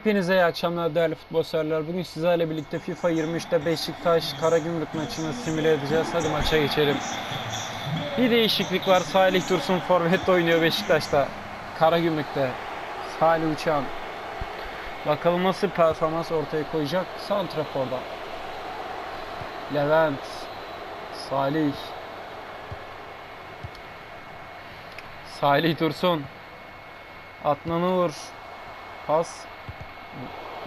Hepinize iyi akşamlar değerli futbol severler. Bugün sizlerle birlikte FIFA 23'te Beşiktaş Karagümrük maçını simüle edeceğiz. Hadi maça geçelim. Bir değişiklik var. Salih Dursun forvet oynuyor Beşiktaş'ta. Karagümrük'te. Salih Uçan. Bakalım nasıl performans ortaya koyacak. Santrafor'da. Levent. Salih. Salih Dursun. Adnan Uğur. Pas.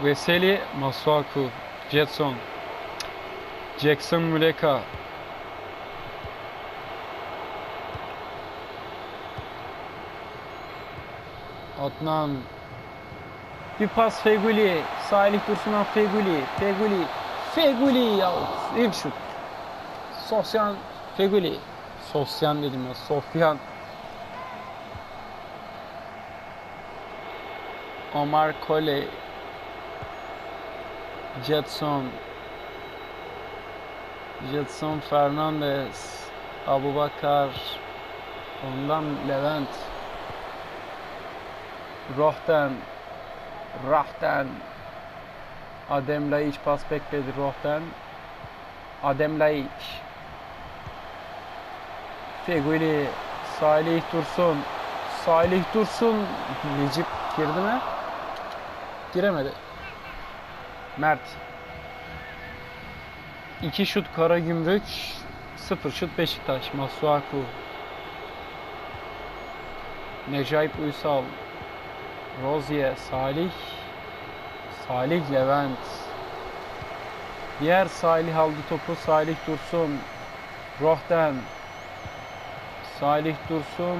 Veseli Masuaku. Jetson. Jackson Muleka. Adnan. Bir pas Feguli. Salih Dursun'a Feguli. Feguli. Feguli ya. İlk şut. Sosyan Feguli. Sosyan dedim ya. Sofyan. Omar Kole. Jetson. Jetson Fernandez. Abubakar. Ondan Levent. Rohten. Rahten. Adem Laiç pas bekledi Rohten. Adem Laiç. Feguli. Salih Dursun. Salih Dursun. Necip girdi mi? Giremedi. Mert. 2 şut Karagümrük, 0 şut Beşiktaş. Masuaku. Necayip Uysal. Rozier, Salih. Salih Levent. Diğer Salih aldı topu. Salih Dursun. Rohten. Salih Dursun.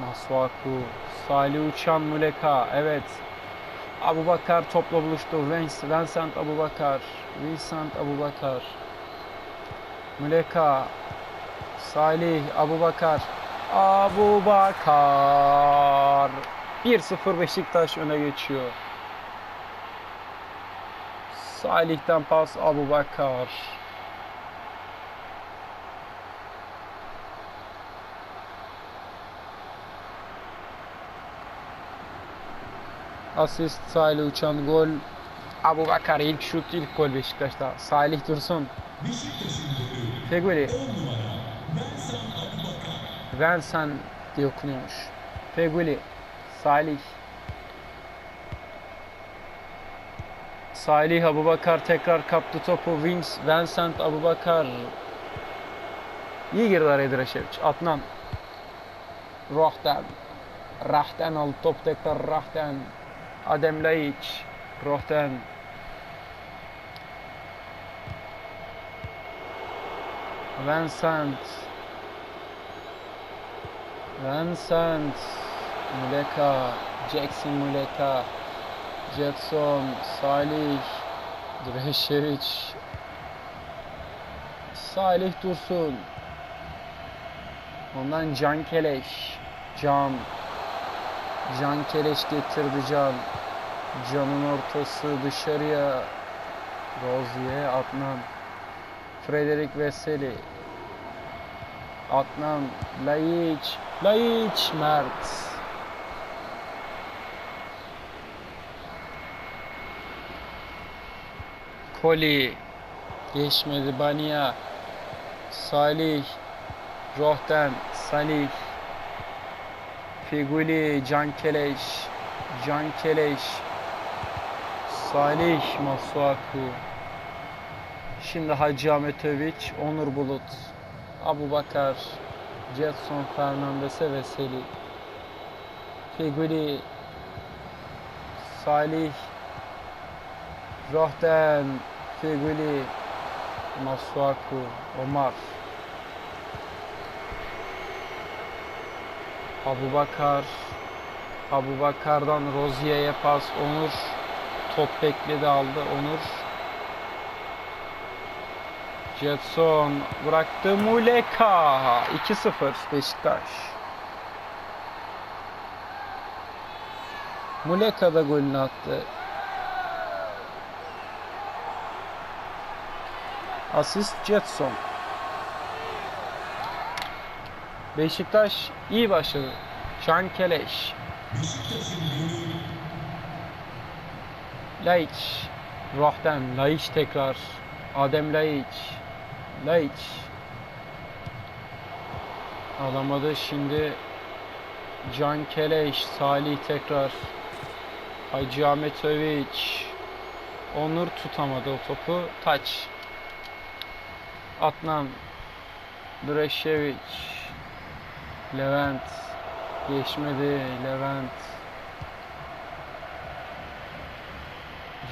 Masuaku. Salih Uçan Muleka. Evet. Abubakar topla buluştu. Vince- Vincent Abubakar. Vincent Abubakar. Muleka. Salih Abubakar. Abubakar. 1-0 Beşiktaş öne geçiyor. Salih'ten pas Abubakar. Asist Salih Uçan gol. Abubakar ilk şut ilk gol Beşiktaş'ta. Salih Dursun. Feguli. Vensan diye okunuyormuş. Feguli. Salih. Salih Abubakar tekrar kaptı topu. Vince, Vincent Abubakar. İyi girdi araya Draşeviç. Adnan. Rohten. Rahten aldı top tekrar Rahten. Adem Laiç. Rohten. Vincent. Vincent. Muleka. Jackson Muleka. Jetson. Salih. Dreşeviç. Salih Dursun. Ondan Can Keleş. Can. Can Keleş getirdi Can. Can'ın ortası dışarıya. Rozier, Adnan. Frederick Veseli. Adnan, Laiç, Laiç, Mert. Koli. Geçmedi Bania. Salih. Rohten, Salih. Figuli, Can Keleş. Can Keleş. Salih Masuaku. Şimdi Hacı Ahmet Övüç, Onur Bulut, Abu Bakar, Jetson Fernandez ve Seli. Figuli, Salih, Rohten, Figuli, Masuaku, Omar. Abu Bakar, Abu Rozier'e pas, Onur. Top bekledi aldı Onur. Jetson bıraktı Muleka. 2-0 Beşiktaş. Muleka da golünü attı. Asist Jetson. Beşiktaş iyi başladı. Can Keleş. Laiç. Rohten. Laiç tekrar. Adem Laiç. Laiç. Alamadı şimdi. Can Keleş. Salih tekrar. Hacı Ahmetoviç. Onur tutamadı o topu. Taç. Adnan. Dreşeviç. Levent. Geçmedi. Levent.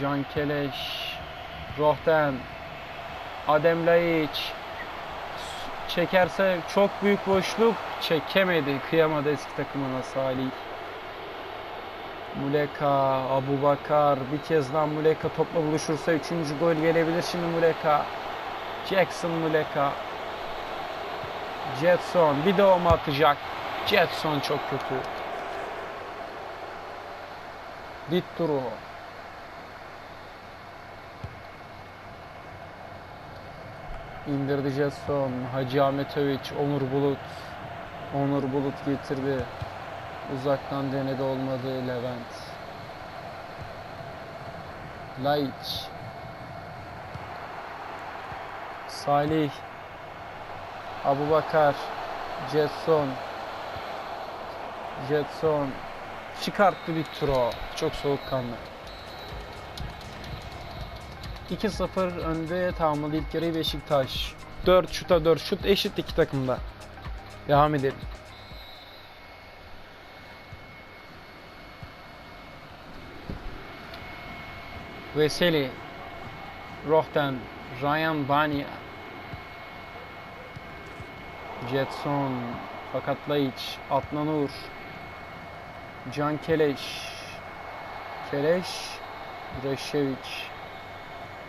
Can Keleş. Rohten. Adem Laiç. Çekerse çok büyük boşluk. Çekemedi. Kıyamadı eski takımına Salih. Muleka, Abu Bakar, bir kez daha Muleka topla buluşursa üçüncü gol gelebilir şimdi Muleka. Jackson Muleka. Jetson bir de o mu atacak? Jetson çok kötü. Ditturo. İndirdi Jetson. Hacı Ahmetoviç, Onur Bulut. Onur Bulut getirdi. Uzaktan denedi olmadı Levent. Laiç. Salih. Abubakar. Jetson. Jetson. Çıkarttı bir turo. Çok soğukkanlı. 2-0 önde tamamladı ilk yarıyı Beşiktaş. 4 şuta 4 şut eşit iki takımda. Devam edelim. Veseli, Rohten, Ryan Banya, Jetson, fakat Laiç, Adnan Can Keleş, Keleş, Dreşeviç,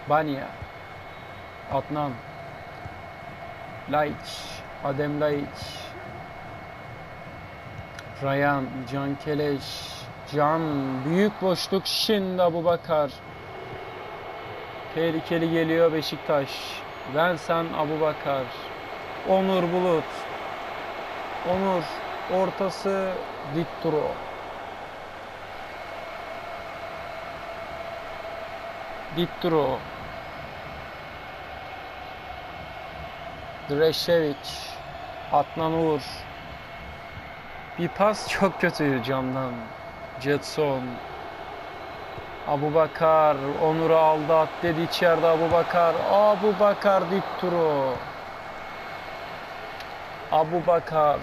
Banya, Adnan, Laiç, Adem Laiç, Ryan, Can Keleş, Can, büyük boşluk şimdi Abubakar. Tehlikeli geliyor Beşiktaş. Vincent Abubakar. Onur Bulut. Onur ortası Ditturo. Ditturo. Dreşeviç. Adnan Uğur. Bir pas çok kötü camdan. Jetson. Abu Bakar Onur'u aldı at dedi içeride Abu Bakar. Abu Bakar Ditturo. Abu Bakar.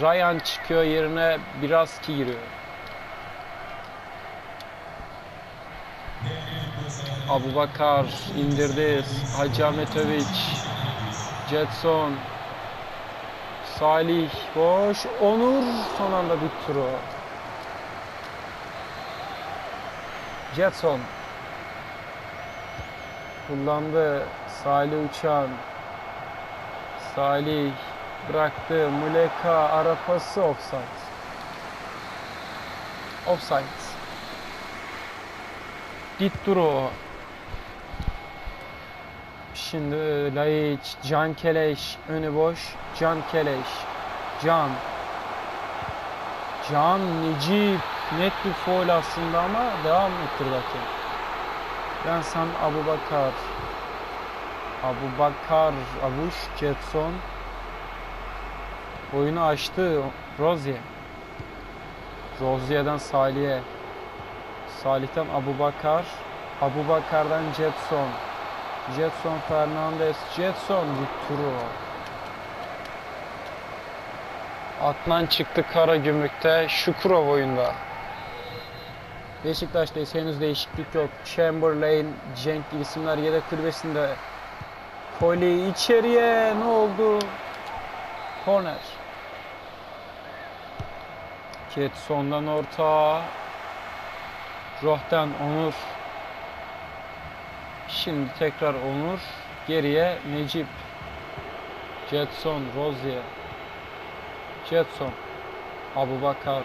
Ryan çıkıyor yerine biraz ki giriyor. Abu Bakar indirdi. Hacı Ahmetoviç. Jetson. Salih boş. Onur son anda Ditturo. Jetson kullandı. Salih Uçan. Salih bıraktı. Muleka arapası offside. Offside. Ditturo. Şimdi Laiç, Can Keleş önü boş. Can Keleş. Can. Can Necip net bir foul aslında ama devam ettirdi hakem. Vincent Abubakar. Abubakar, Abuş, Jetson. Oyunu açtı. Rozier. Rozier'den Salih'e. Salih'ten Abubakar. Abubakar'dan Jetson. Jetson Fernandez. Jetson Vitturo. Atlan çıktı kara gümrükte. Şukurov oyunda. Beşiktaş'ta ise henüz değişiklik yok. Chamberlain, Cenk isimler yedek kulübesinde. Koli içeriye ne oldu? Corner. Ketson'dan orta. Rohten Onur. Şimdi tekrar Onur. Geriye Necip. Jetson, Rozier. Jetson. Abubakar.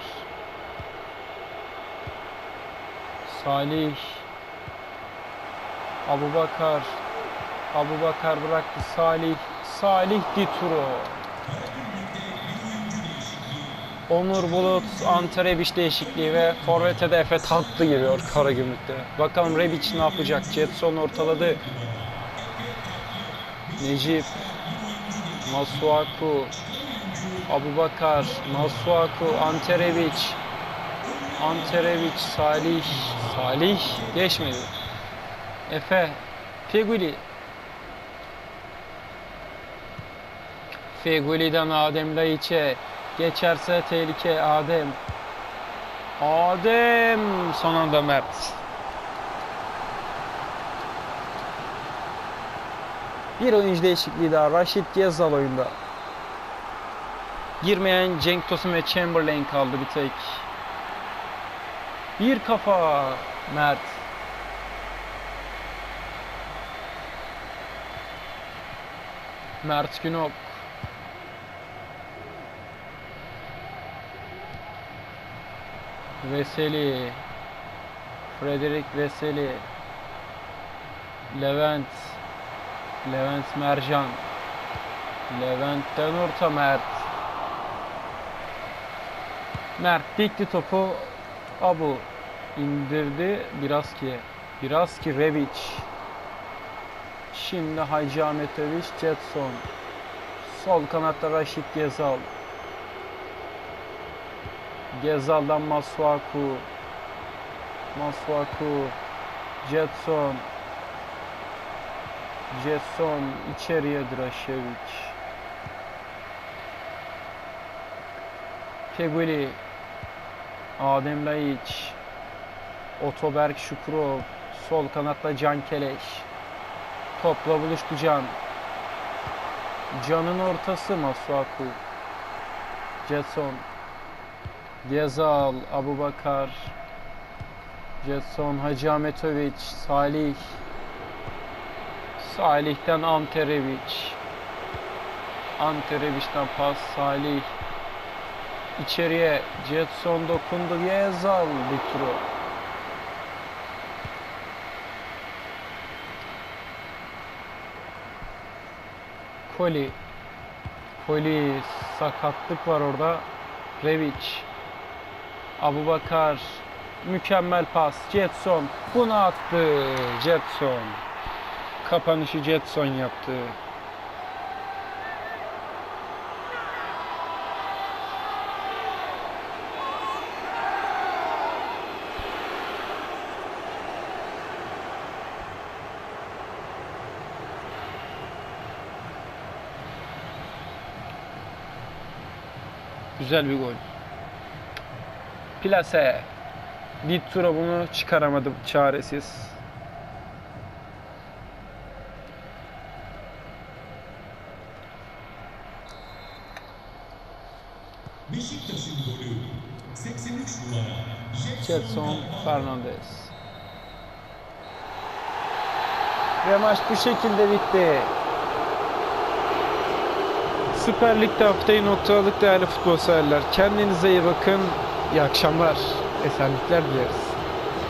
Salih. Abubakar. Abubakar bıraktı. Salih. Salih Dituro. Onur Bulut, Ante Rebic değişikliği ve Forvet'e de Efe Tatlı giriyor Karagümrük'te. Bakalım Rebic ne yapacak? Jetson ortaladı. Necip, Masuaku, Abubakar, Masuaku, Ante Rebic, Ante Rebic, Salih, Salih geçmedi. Efe, Feguli, Feguli'den Adem Laiç'e geçerse tehlike Adem. Adem son anda Mert. Bir oyuncu değişikliği daha. Raşit Gezal oyunda. Girmeyen Cenk Tosun ve Chamberlain kaldı bir tek. Bir kafa Mert. Mert Günok. Veseli. Frederick Veseli. Levent. Levent Mercan. Levent'ten orta Mert. Mert dikti topu. Abu indirdi. Biraz ki. Biraz ki Rebic. Şimdi Hacı Ahmetoviç Jetson. Sol kanatta Raşit Gezal. Gezal'dan Masuaku. Masuaku. Jetson. Jetson içeriye Drašević. Feguli. Adem Laiç. Otoberk Şukurov. Sol kanatta Can Keleş. Topla buluştu Can. Can'ın ortası Masuaku. Jetson. Gezal, Abubakar, Jetson, Hacı Ahmetoviç, Salih, Salih'ten Ante Rebic, Ante Rebic'ten pas, Salih, içeriye Jetson dokundu, Gezal, Vitro. Koli, Koli sakatlık var orada. Rebic, Abubakar, mükemmel pas. Jetson bunu attı. Jetson. Kapanışı Jetson yaptı. Güzel bir gol. Plase. Bir tura bunu çıkaramadım çaresiz. Beşiktaş'ın golü 83 numara Jetson Fernandez. Ve maç bu şekilde bitti. Süper Lig'de haftayı noktaladık değerli futbol severler. Kendinize iyi bakın. İyi akşamlar. Esenlikler dileriz.